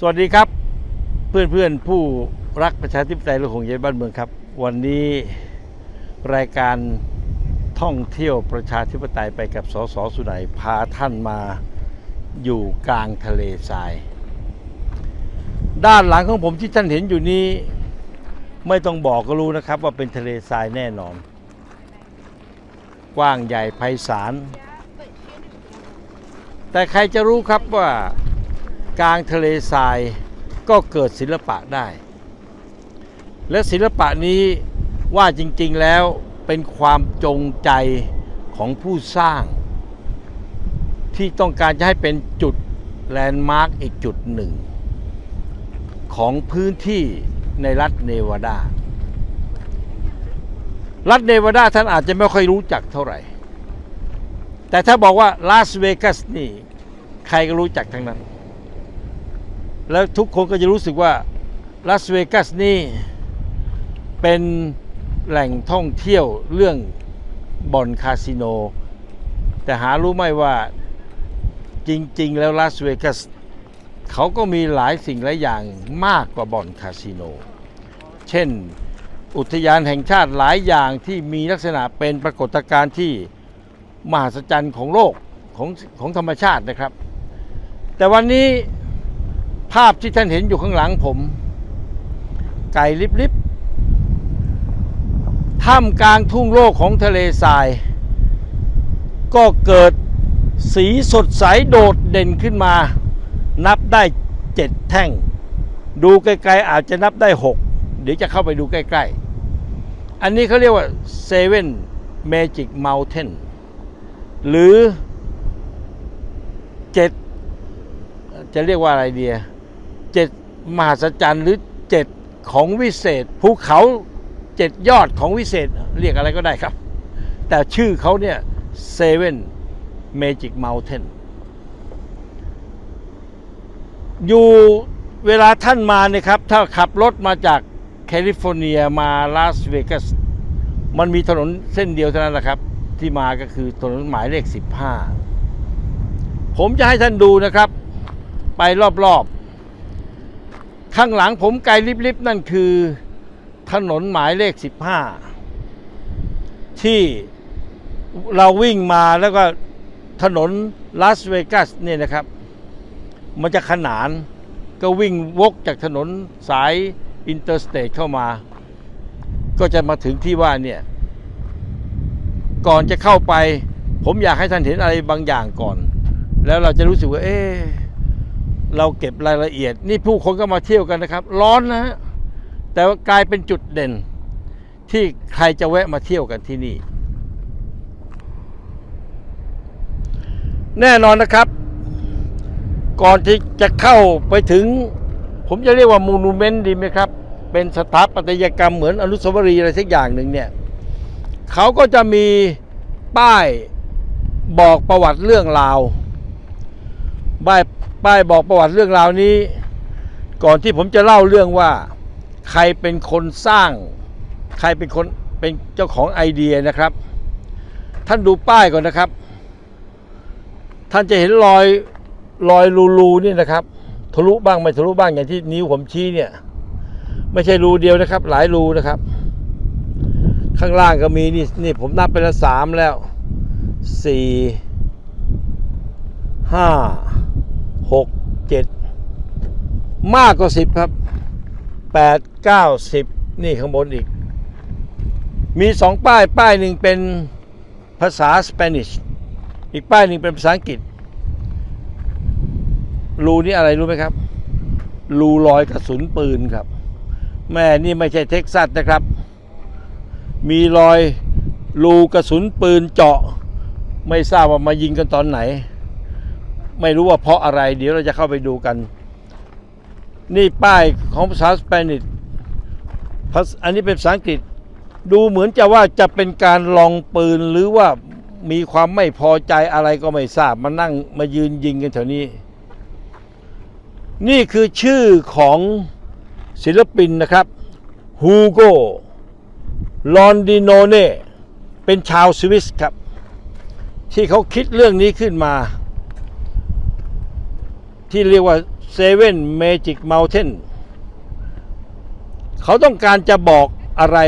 สวัสดีครับ เพื่อนเพื่อนผู้รักประชาธิปไตยและหงใยบ้านเมืองครับ วันนี้รายการท่องเที่ยวประชาธิปไตยไปกับสสสุนัยพาท่านมาอยู่กลางทะเลทราย ด้านหลังของผมที่ท่านเห็นอยู่นี้ ไม่ต้องบอกก็รู้นะครับ ว่าเป็นทะเลทรายแน่นอน กว้างใหญ่ไพศาลแต่ใครจะรู้ครับว่า กลางทะเลทรายก็เกิดศิลปะได้ และศิลปะนี้ว่าจริงๆแล้วเป็นความจงใจของผู้สร้าง ที่ต้องการจะให้เป็นจุดแลนด์มาร์กอีกจุดหนึ่ง ของพื้นที่ในรัฐเนวาดา รัฐเนวาดาท่านอาจจะไม่ค่อยรู้จักเท่าไหร่ แต่ถ้าบอกว่าลาสเวกัสนี่ ใครก็รู้จักทั้งนั้น แล้วทุกคนก็จะรู้สึกว่าลาสเวกัสนี่เป็นแหล่งท่องเที่ยวเรื่องบ่อนคาสิโน แต่หารู้ไหมว่าจริง ๆ แล้วลาสเวกัสเขาก็มีหลายสิ่งหลายอย่างมากกว่าบ่อนคาสิโน เช่นอุทยานแห่งชาติหลายอย่างที่มีลักษณะเป็นปรากฏการณ์ที่มหัศจรรย์ของโลกของของธรรมชาตินะครับ แต่วันนี้ ภาพที่ท่านเห็นอยู่ข้างหลังผม ไก่ลิบๆท่ามกลางทุ่งโลกของทะเลทราย ก็เกิดสีสดใสโดดเด่นขึ้นมา นับได้เจ็ดแท่ง ดูไกลๆอาจจะนับได้หกเดี๋ยวจะเข้าไปดูใกล้ๆ อันนี้เขาเรียกว่าเซเว่นเมจิกเมลเทนหรือเจ็ดจะเรียกว่าอะไรเดีย เจ็ดมหัศจรรย์หรือเจ็ดของวิเศษภูเขาเจ็ดยอดของวิเศษเรียกอะไรก็ได้ครับ แต่ชื่อเขาเนี่ยเซเว่นเมจิกเมลเทนอยู่เวลาท่านมาเนี่ยครับ ถ้าขับรถมาจากแคลิฟอร์เนียมาลาสเวกัสมันมีถนนเส้นเดียวเท่านั้นแหละครับ ที่มาก็คือถนนหมายเลข 15 ผมจะให้ท่านดูนะครับ ไปรอบๆ ข้างหลังผมไกลลิบๆนั่นคือ ถนนหมายเลข 15 ที่เราวิ่งมาแล้วก็ถนนลาสเวกัสเนี่ยนะครับ มันจะขนานก็วิ่งวกจากถนนสายอินเตอร์สเตทเข้ามา ก็จะมาถึงที่ว่าเนี่ย ก่อนจะเข้าไป ผมอยากให้ท่านเห็นอะไรบางอย่างก่อน แล้วเราจะรู้สึกว่า เอ๊ะ เราเก็บรายละเอียด นี่ผู้คนก็มาเที่ยวกันนะครับ ร้อนนะฮะแต่ว่ากลายเป็นจุดเด่น ที่ใครจะแวะมาเที่ยวกันที่นี่ แน่นอนนะครับ ก่อนที่จะเข้าไปถึง ผมจะเรียกว่ามูนูเมนต์ดีไหมครับ เป็นสถาปัตยกรรมเหมือนอนุสาวรีย์อะไรสักอย่างหนึ่งเนี่ยเขาก็จะมีป้ายบอกประวัติเรื่องราวป้าย ป้ายบอกประวัติเรื่องราวนี้ ก่อนที่ผมจะเล่าเรื่องว่า ใครเป็นคนสร้าง ใครเป็นคนเป็นเจ้าของไอเดียนะครับ ท่านดูป้ายก่อนนะครับ ท่านจะเห็นรอยรอยรูๆนี่นะครับ ทะลุบ้างไม่ทะลุบ้างอย่างที่นิ้วผมชี้เนี่ย ไม่ใช่รูเดียวนะครับ หลายรูนะครับ ข้างล่างก็มีนี่นี่ผมนับไปแล้วสามแล้วสี่ห้า หกเจ็ดมากกว่าสิบครับแปดเก้าสิบนี่ข้างบนอีก มีสองป้ายป้ายหนึ่งเป็นภาษาสเปนิชอีกป้ายหนึ่งเป็นภาษาอังกฤษรูนี่อะไรรู้ไหมครับรูรอยกระสุนปืนครับ แม่นี่ไม่ใช่เท็กซัสนะครับ มีรอยรูกระสุนปืนเจาะ ไม่ทราบว่ามายิงกันตอนไหน ไม่รู้ว่าเพราะอะไร เดี๋ยวเราจะเข้าไปดูกัน นี่ป้ายของภาษาสเปนิชอันนี้เป็นภาษาอังกฤษ ดูเหมือนจะว่าจะเป็นการลองปืนหรือว่ามีความไม่พอใจอะไรก็ไม่ทราบมานั่งมายืนยิงกันแถวนี้ นี่คือชื่อของศิลปินนะครับฮูโกลอนดิโนเน่เป็นชาวสวิสครับ ที่เขาคิดเรื่องนี้ขึ้นมา ที่เรียกว่าเซเว่นเมจิกเมลเทนเขาต้องการจะบอกอะไร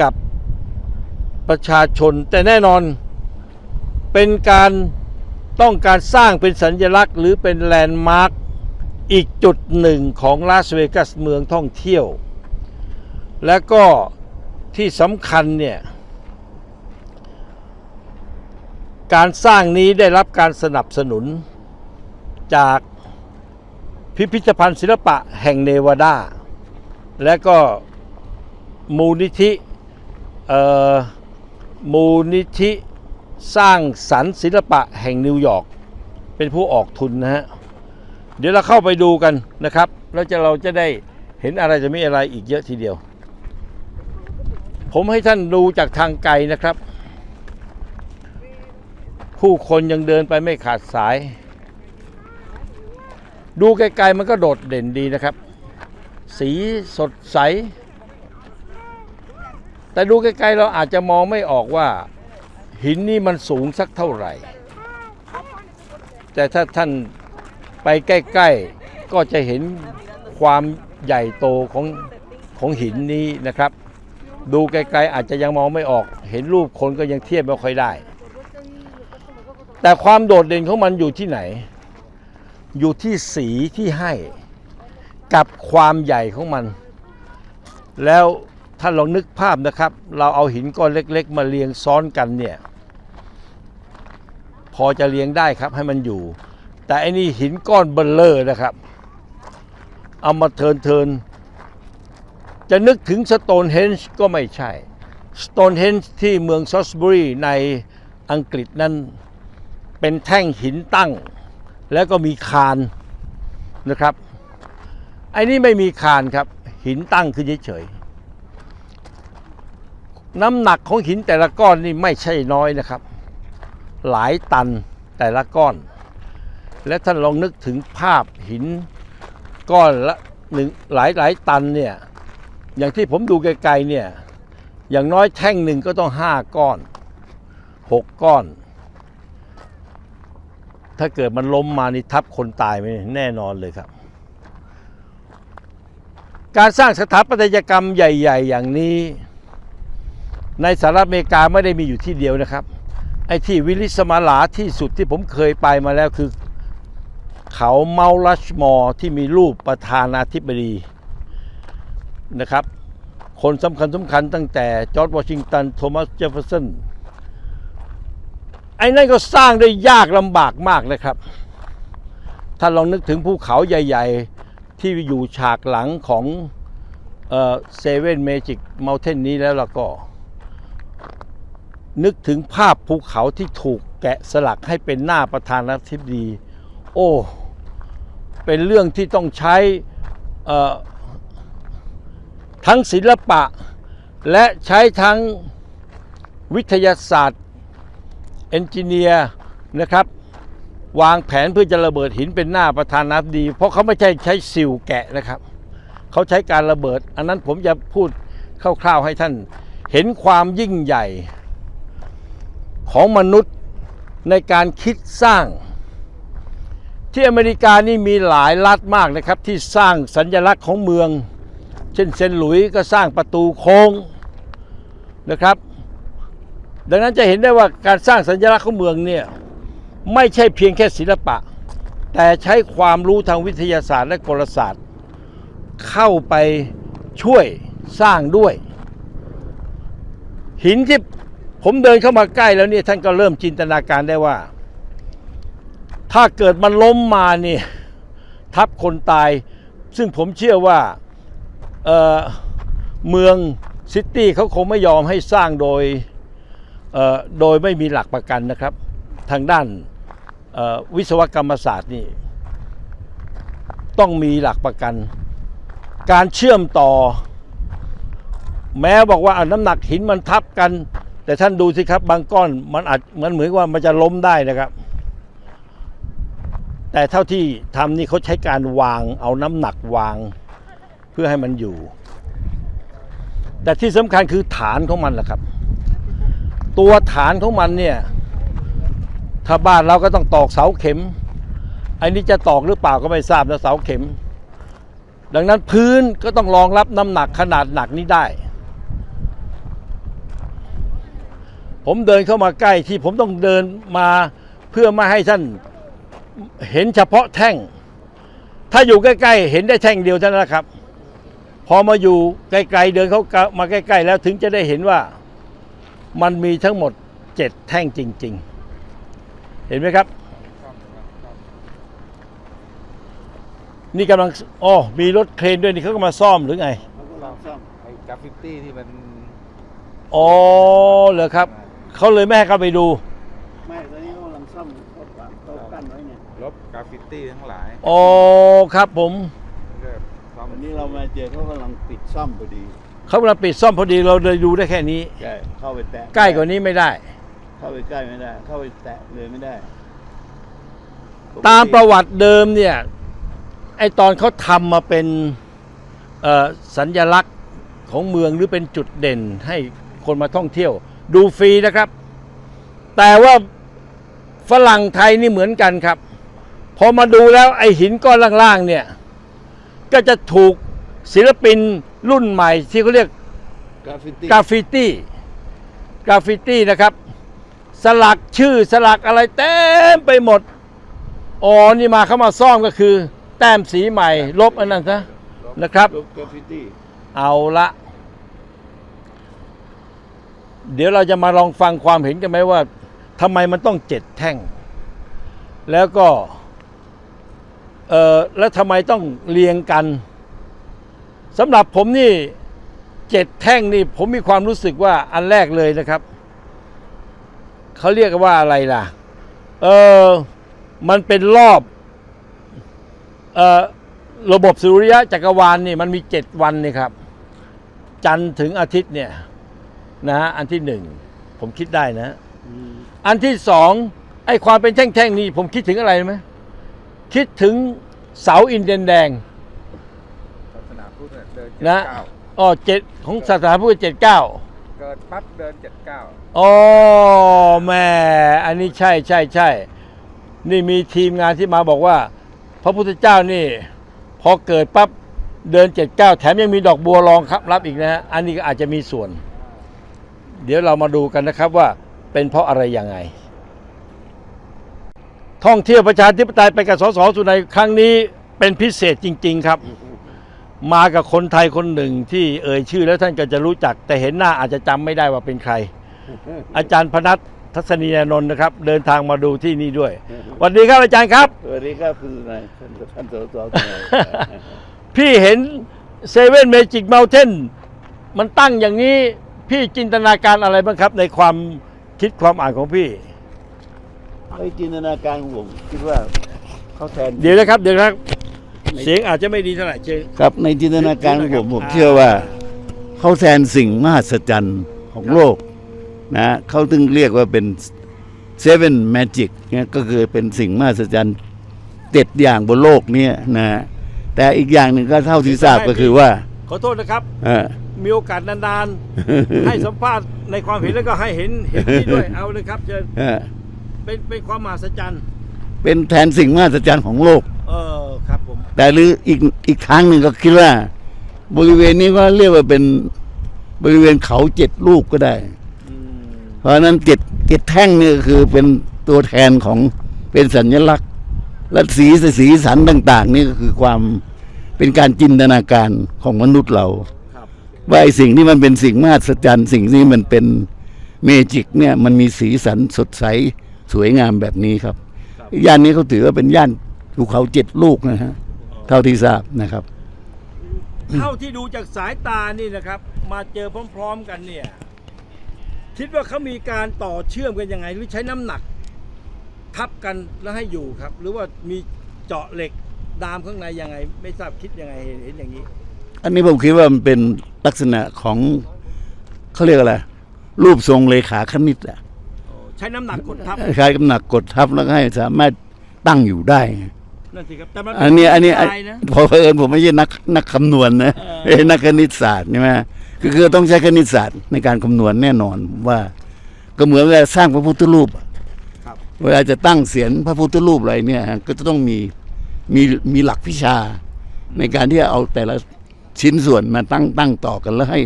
กับประชาชน แต่แน่นอนเป็นการต้องการสร้างเป็นสัญลักษณ์ หรือเป็นแลนด์มาร์คอีกจุดหนึ่งของลาสเวกัสเมืองท่องเที่ยว และก็ที่สำคัญเนี่ยการสร้างนี้ได้รับการสนับสนุน จากพิพิธภัณฑ์ศิลปะแห่งเนวาดา และก็มูลนิธิมูลนิธิสร้างสรรค์ศิลปะแห่งนิวยอร์กเป็นผู้ออกทุนนะฮะ เดี๋ยวเราเข้าไปดูกันนะครับ แล้วจะเราจะได้เห็นอะไรจะมีอะไรอีกเยอะทีเดียว ผมให้ท่านดูจากทางไกลนะครับ ผู้คนยังเดินไปไม่ขาดสาย ดูไกลๆมันก็โดดเด่นดีนะครับ สีสดใส แต่ดูไกลๆเราอาจจะมองไม่ออกว่า หินนี่มันสูงสักเท่าไหร่ แต่ถ้าท่านไปใกล้ๆ ก็จะเห็นความใหญ่โตของของหินนี้นะครับ ดูไกลๆอาจจะยังมองไม่ออก เห็นรูปคนก็ยังเทียบไม่ค่อยได้ แต่ความโดดเด่นของมันอยู่ที่ไหน อยู่ที่สีที่ให้กับความใหญ่ของมัน แล้วท่านลองนึกภาพนะครับ เราเอาหินก้อนเล็ก ๆ มาเรียงซ้อนกันเนี่ยพอจะเรียงได้ครับให้มันอยู่ แต่อันนี้หินก้อนเบลเลอร์นะครับ เอามาเทินเทินๆจะนึกถึงสโตนเฮนจ์ก็ไม่ใช่สโตนเฮนจ์ที่เมืองซอสบุรีในอังกฤษนั้นเป็นแท่งหินตั้ง แล้วก็มีคานนะครับไอ้นี่ไม่มีคานครับ หินตั้งขึ้นเฉยๆน้ำหนักของหินแต่ละก้อนนี่ไม่ใช่น้อยนะครับ หลายตันแต่ละก้อน และท่านลองนึกถึงภาพหินก้อนละหนึ่งหลายหลายตันเนี่ยอย่างที่ผมดูไกลๆเนี่ยอย่างน้อยแท่งหนึ่งก็ต้องห้าก้อนหกก้อน ถ้าเกิดมันล้มมานี่ทับคนตายไหมแน่นอนเลยครับ การสร้างสถาปัตยกรรมใหญ่ ๆ อย่างนี้ ในสหรัฐอเมริกาไม่ได้มีอยู่ที่เดียวนะครับ ไอ้ที่วิลิสมาลาที่สุดที่ผมเคยไปมาแล้วคือ เขาเมาลัชมอร์ที่มีรูปประธานาธิบดีนะครับ คนสำคัญสำคัญตั้งแต่จอร์จวอชิงตัน โทมัสเจฟเฟอร์สัน ไอ้นั่นก็สร้างได้ยากลำบากมากนะครับ ถ้าลองนึกถึงภูเขาใหญ่ ๆ ที่อยู่ฉากหลังของเซเว่นเมจิกเมลเทนนี้แล้วล่ะก็ นึกถึงภาพภูเขาที่ถูกแกะสลักให้เป็นหน้าประธานาธิบดี โอ้ เป็นเรื่องที่ต้องใช้ทั้งศิลปะและใช้ทั้งวิทยาศาสตร์ เอนจิเนียร์นะครับ วางแผนเพื่อจะระเบิดหินเป็นหน้าประธานาธิบดี เพราะเขาไม่ใช่ใช้ซิลแกะนะครับ เขาใช้การระเบิด อันนั้นผมจะพูดคร่าวๆให้ท่าน เห็นความยิ่งใหญ่ของมนุษย์ในการคิดสร้าง ที่อเมริกานี่มีหลายรัฐมากนะครับ ที่สร้างสัญลักษณ์ของเมือง เช่นเซนต์หลุยส์ก็สร้างประตูโค้งนะครับ ดังนั้นจะเห็นได้ว่าการสร้างสัญลักษณ์ของเมืองเนี่ยไม่ใช่เพียงแค่ศิลปะ แต่ใช้ความรู้ทางวิทยาศาสตร์และกลศาสตร์ เข้าไปช่วยสร้างด้วย หินที่ผมเดินเข้ามาใกล้แล้วเนี่ยท่านก็เริ่มจินตนาการได้ว่า ถ้าเกิดมันล้มมาเนี่ยทับคนตาย ซึ่งผมเชื่อว่าเเมืองซิตี้เขาคงไม่ยอมให้สร้างโดย โดยไม่มีหลักประกันนะครับ ทางด้านวิศวกรรมศาสตร์นี่ต้องมีหลักประกัน การเชื่อมต่อ แม้บอกว่าน้ำหนักหินมันทับกัน แต่ท่านดูสิครับ บางก้อนมันอาจมันเหมือนว่ามันจะล้มได้นะครับ แต่เท่าที่ทำนี่เขาใช้การวางเอาน้ำหนักวางเพื่อให้มันอยู่ แต่ที่สำคัญคือฐานของมันแหละครับ ตัวฐานของมันเนี่ยถ้าบ้านเราก็ต้องตอกเสาเข็ม อันนี้จะตอกหรือเปล่าก็ไม่ทราบนะเสาเข็ม ดังนั้นพื้นก็ต้องรองรับน้ำหนักขนาดหนักนี้ได้ ผมเดินเข้ามาใกล้ที่ผมต้องเดินมาเพื่อไม่ให้ท่านเห็นเฉพาะแท่ง ถ้าอยู่ใกล้ๆ เห็นได้แท่งเดียวเท่านั้นครับ พอมาอยู่ไกลๆเดินเข้ามาใกล้ ๆ แล้วถึงจะได้เห็นว่า มันมีทั้งหมดเจ็ดแท่งจริง ๆ เห็นไหมครับ นี่กำลังอ๋อมีรถเครนด้วยนี่เขาก็มาซ่อมหรือไงเขาก็ลองซ่อมไอ้กราฟฟิตี้ที่มันอ๋อเหรอครับเขาเลยไม่ให้เข้าไปดู ไม่ตอนนี้เขากำลังซ่อมเขาขวางเขากั้นไว้เนี่ยลบกราฟฟิตี้ทั้งหลายอ๋อครับผมก็ซ่อม วันนี้เรามาเจอเขากำลังปิดซ่อมพอดี เขากำลังปิดซ่อมพอดีเราเลยดูได้แค่นี้ ใช่เข้าไปแตะใกล้กว่านี้ไม่ได้ เข้าไปใกล้ไม่ได้ เข้าไปแตะเลยไม่ได้ตามประวัติเดิมเนี่ย ไอตอนเขาทำมาเป็นเอ่อสัญญลักษณ์ของเมืองหรือเป็นจุดเด่นให้คนมาท่องเที่ยว ดูฟรีนะครับ แต่ว่าฝรั่งไทยนี่เหมือนกันครับ พอมาดูแล้วไอหินก้อนล่างๆเนี่ย ก็จะถูกศิลปิน รุ่นใหม่ที่เขาเรียกกราฟฟิตี้กราฟฟิตี้กราฟฟิตี้นะครับ สลักชื่อสลักอะไรเต็มไปหมดอ๋อนี่มาเข้ามาซ่อมก็คือ แต้มสีใหม่ ลบอันนั้นซะนะครับลบกราฟฟิตี้เอาละเดี๋ยวเราจะมาลองฟังความเห็นกันไหมว่าทำไมมันต้องเจ็ดแท่ง แล้วก็เออแล้วทำไมต้องเรียงกัน สำหรับผมนี่เจ็ดแท่งนี่ผมมีความรู้สึกว่าอันแรกเลยนะครับ เขาเรียกว่าอะไรล่ะ เออมันเป็นรอบ เออระบบสุริยะจักรวาลนี่มันมีเจ็ดวันนี่ครับ จันทร์ถึงอาทิตย์เนี่ยนะฮะอันที่หนึ่งผมคิดได้นะอืมอันที่สองไอ้ความเป็นแท่งๆนี่ผมคิดถึงอะไรรู้ไหมคิดถึงเสาอินเดียนแดง ศาสนาพุทธเดิ นเจ็ดนะเก้าอ๋อเจ็ดของศาสนาพุทธเจ็ดเก้าเกิดปั๊บเดินเจ็ดเก้าอ๋อแม่อันนี้ใช่ใช่ใช่นี่มีทีมงานที่มาบอกว่า พระพุทธเจ้านี่ พอเกิดปั๊บเดินเจ็ดเก้าแถมยังมีดอกบัวรองครับรับอีกนะฮะอันนี้ก็อาจจะมีส่วน เดี๋ยวเรามาดูกันนะครับว่าเป็นเพราะอะไรยังไง ท่องเที่ยวประชาธิปไตยไปกับสสสุนัยครั้งนี้เป็นพิเศษจริง ๆ ครับ มากับคนไทยคนหนึ่งที่เอ่ยชื่อแล้วท่านก็จะรู้จัก แต่เห็นหน้าอาจจะจำไม่ได้ว่าเป็นใคร อาจารย์พนัททัศนียานนท์นะครับ เดินทางมาดูที่นี่ด้วยสวัสดีครับอาจารย์ครับ สวัสดีครับคุณนายท่านท่านสสทนายพี่เห็นเซเว่นเมจิกเมลเทนมันตั้งอย่างนี้พี่จินตนาการอะไรบ้างครับ ในความคิดความอ่านของพี่ ไอ้จินตนาการของผมคิดว่าเขาแทน เดี๋ยวนะครับ เดี๋ยวนะครับ เสียงอาจจะไม่ดีเท่าไหร่เชิญครับในจินตนาการของผมผมอ่าเชื่อว่าเขาแทนสิ่งมหัศจรรย์ของโลกนะเขาถึงเรียกว่าเป็นเซเว่นแมจิกเนี่ยก็คือเป็นสิ่งมหัศจรรย์เจ็ดอย่างบนโลกเนี่ยนะแต่อีกอย่างหนึ่งก็เท่าที่ทราบก็คือว่า ขอโทษนะครับเออมีโอกาสนานๆ ให้สัมภาษณ์ในความเห็นแล้วก็ให้เห็นเห็นนี่ด้วยเอาเลยครับเชิญเออเป็นเป็นความมหัศจรรย์ เป็นแทนสิ่งมหัศจรรย์ของโลก เออครับผม แต่หรืออีกอีกทางหนึ่งก็คิดว่า บริเวณนี้ก็เรียกว่าเป็นบริเวณเขาเจ็ดลูกก็ได้ อืมเพราะฉะนั้นเจ็ดเจ็ดแท่งนี่ก็คือเป็นตัวแทนของเป็นสัญลักษณ์ และสีสีสันต่าง ๆ นี่ก็คือความเป็นการจินตนาการของมนุษย์เรา ครับว่าไอ้สิ่งที่มันเป็นสิ่งมหัศจรรย์สิ่งที่มันเป็นเมจิกเนี่ยมันมีสีสันสดใสสวยงามแบบนี้ครับ ย่านนี้เขาถือว่าเป็นย่าน ภูเขาเจ็ดลูกนะฮะเท่าที่ทราบนะครับ เท่าที่ดูจากสายตานี่นะครับ มาเจอพร้อม ๆ กันเนี่ย คิดว่าเขามีการต่อเชื่อมกันยังไง หรือใช้น้ำหนัก ทับกันแล้วให้อยู่ครับ หรือว่ามีเจาะเหล็กดามข้างในยังไง ไม่ทราบคิดยังไงเห็นเห็นอย่างนี้ อันนี้ผมคิดว่ามันเป็นลักษณะของเขาเรียกอะไรรูปทรงเลขาคณิตอะใช้น้ำหนักกดทับใช้กำหนักกดทับแล้วก็ให้สามารถตั้งอยู่ได้ นั่นสิครับแต่มันอันนี้อันนี้ตายนะพอเผอิญผมไม่ใช่นักนักคำนวณนะเออ เอ้ยนักคณิตศาสตร์ใช่ไหมคือคือต้องใช้คณิตศาสตร์ในการคำนวณแน่นอนผมว่า ก็เหมือนกับสร้างพระพุทธรูปอะเวลาจะตั้งเสียนพระพุทธรูปอะไรเนี่ยฮะก็จะต้องมีมีมีหลักวิชา ในการที่จะเอาแต่ละชิ้นส่วนมาตั้งตั้งต่อกันแล้วให้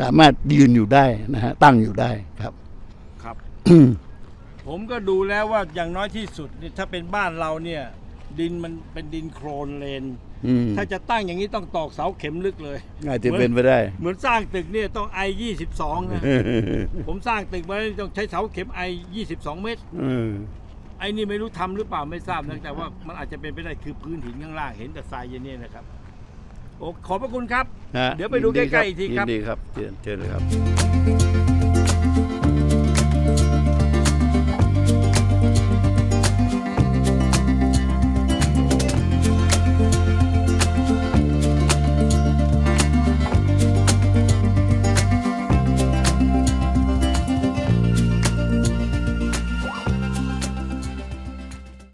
สามารถยืนอยู่ได้นะฮะตั้งอยู่ได้ครับ ครับ ผมก็ดูแล้วว่าอย่างน้อยที่สุดเนี่ยถ้าเป็นบ้านเราเนี่ย ดินมันเป็นดินโครนเลน อืมถ้าจะตั้งอย่างนี้ต้องตอกเสาเข็มลึกเลย อาจจะเป็นไปได้ เหมือนสร้างตึกเนี่ยต้องไอยี่สิบสองนะ ผมสร้างตึกมาแล้วต้องใช้เสาเข็มไอยี่สิบสองเมตร เออไอ้นี่ไม่รู้ทำหรือเปล่าไม่ทราบนะแต่ว่ามันอาจจะเป็นไปได้คือพื้นหินข้างล่างเห็นแต่ทรายอย่างนี้นะครับ โอ้ขอบพระคุณครับ ฮะเดี๋ยวไปดูใกล้ๆอีกทีครับ ยินดีครับเชิญเชิญเลยครับ